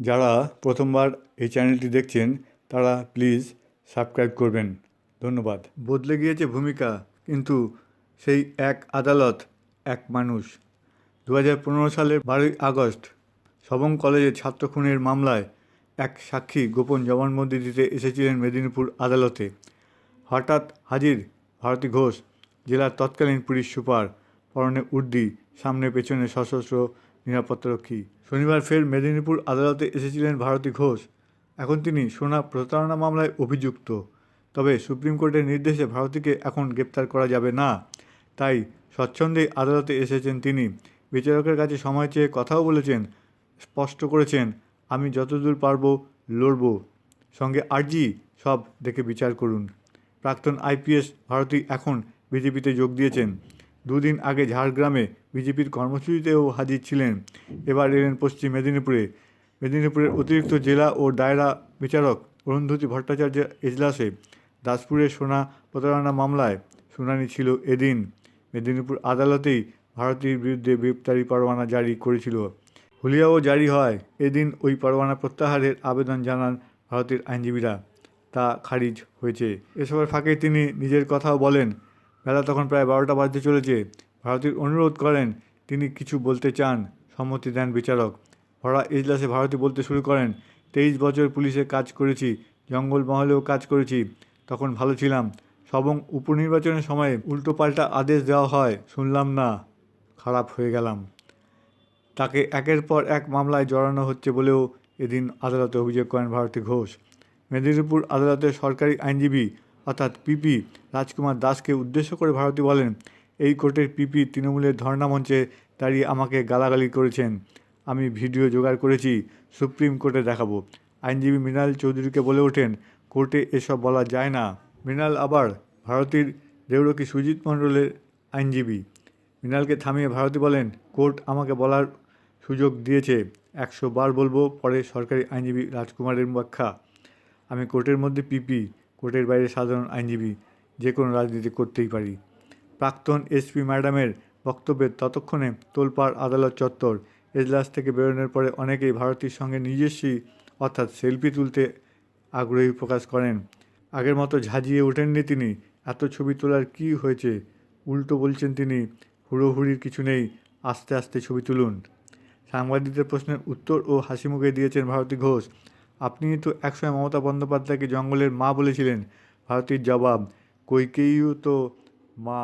যারা প্রথমবার এই চ্যানেলটি দেখছেন, তারা প্লিজ সাবস্ক্রাইব করবেন। ধন্যবাদ। বদলে গিয়েছে ভূমিকা, কিন্তু সেই এক আদালত, এক মানুষ। দু হাজার পনেরো সালের বারোই আগস্ট সবং কলেজের ছাত্র খুনের মামলায় এক সাক্ষী গোপন জবানবন্দি দিতে এসেছিলেন মেদিনীপুর আদালতে। হঠাৎ হাজির ভারতী ঘোষ, জেলার তৎকালীন পুলিশ সুপার, পরনে উর্দি, সামনে পেছনে সশস্ত্র নিরাপত্তারক্ষী শনিবার ফের মেদিনীপুর আদালতে এসেছিলেন ভারতী ঘোষ। এখন তিনি সোনা প্রতারণা মামলায় অভিযুক্ত। তবে সুপ্রিম কোর্টের নির্দেশে ভারতীকে এখন গ্রেপ্তার করা যাবে না। তাই স্বচ্ছন্দেই আদালতে এসেছেন তিনি। বিচারকের কাছে সময় চেয়ে কথাও বলেছেন, স্পষ্ট করেছেন, আমি যতদূর পারব লড়ব। সঙ্গে আর্জি সব দেখে বিচার করুন। প্রাক্তন আইপিএস ভারতী এখন বিজেপিতে যোগ দিয়েছেন। দুদিন আগে ঝাড়গ্রামে বিজেপির কর্মসূচিতেও হাজির ছিলেন। এবার এলেন পশ্চিম মেদিনীপুরে। মেদিনীপুরের অতিরিক্ত জেলা ও দায়রা বিচারক অরুন্ধতী ভট্টাচার্যের এজলাসে দাসপুরের সোনা প্রতারণা মামলায় শুনানি ছিল এদিন। মেদিনীপুর আদালতেই ভারতীর বিরুদ্ধে গ্রেপ্তারি পরোয়ানা জারি করেছিল। হুলিয়াও জারি হয়। এদিন ওই পরোয়ানা প্রত্যাহারের আবেদন জানান ভারতের আইনজীবীরা। তা খারিজ হয়েছে। এসবের ফাঁকে তিনি নিজের কথাও বলেন বেলা তখন প্রায় বারোটা বাজতে চলেছে। ভারতীর অনুরোধ করেন, তিনি কিছু বলতে চান, সম্মতি দেন বিচারক। ভরা এজলাসে ভারতী বলতে শুরু করেন, তেইশ বছর পুলিশে কাজ করেছি, জঙ্গল মহলেও কাজ করেছি, তখন ভালো ছিলাম। সবং উপনির্বাচনের সময় উল্টোপাল্টা আদেশ দেওয়া হয়, শুনলাম না, খারাপ হয়ে গেলাম। তাকে একের পর এক মামলায় জড়ানো হচ্ছে বলেও এদিন আদালতে অভিযোগ করেন ভারতী ঘোষ। মেদিনীপুর আদালতের সরকারি আইনজীবী, অর্থাৎ পিপি রাজকুমার দাসকে উদ্দেশ্য করে ভারতী বলেন, এই কোর্টের পিপি তৃণমূলের ধর্ণা মঞ্চে দাঁড়িয়ে আমাকে গালাগালি করেছেন। আমি ভিডিও জোগাড় করেছি, সুপ্রিম কোর্টে দেখাবো। আইনজীবী মৃণাল চৌধুরীকে বলে ওঠেন, কোর্টে এসব বলা যায় না। মৃণাল আবার, ভারতীর দেউরকি সুজিত মণ্ডলের আইনজীবী। মৃণালকে থামিয়ে ভারতী বলেন, কোর্ট আমাকে বলার সুযোগ দিয়েছে। একশো বার বলব, পরে সরকারি আইনজীবী রাজকুমারের ব্যাখ্যা। আমি কোর্টের মধ্যে পিপি, কোর্টের বাইরে সাধারণ আইনজীবী। যে কোনো রাজনীতি করতেই পারি। প্রাক্তন এসপি ম্যাডামের বক্তব্যের ততক্ষণে তোলপাড় আদালত চত্বর। এজলাস থেকে বেরোনোর পরে অনেকেই ভারতীর সঙ্গে নিজস্বী, অর্থাৎ সেলফি তুলতে আগ্রহী প্রকাশ করেন। আগের মতো ঝাঁঝিয়ে ওঠেননি তিনি। এত ছবি তোলার কি হয়েছে? উল্টো বলছেন তিনি, হুড়োহুড়ির কিছু নেই, আস্তে আস্তে ছবি তুলুন। সাংবাদিকদের প্রশ্নের উত্তর ও হাসি মুখে দিয়েছেন ভারতী ঘোষ। আপনি তো একসময় মমতা বন্দ্যোপাধ্যায়কে জঙ্গলের মা বলেছিলেন। ভারতীর জবাব কৈকেয়ীও তো মা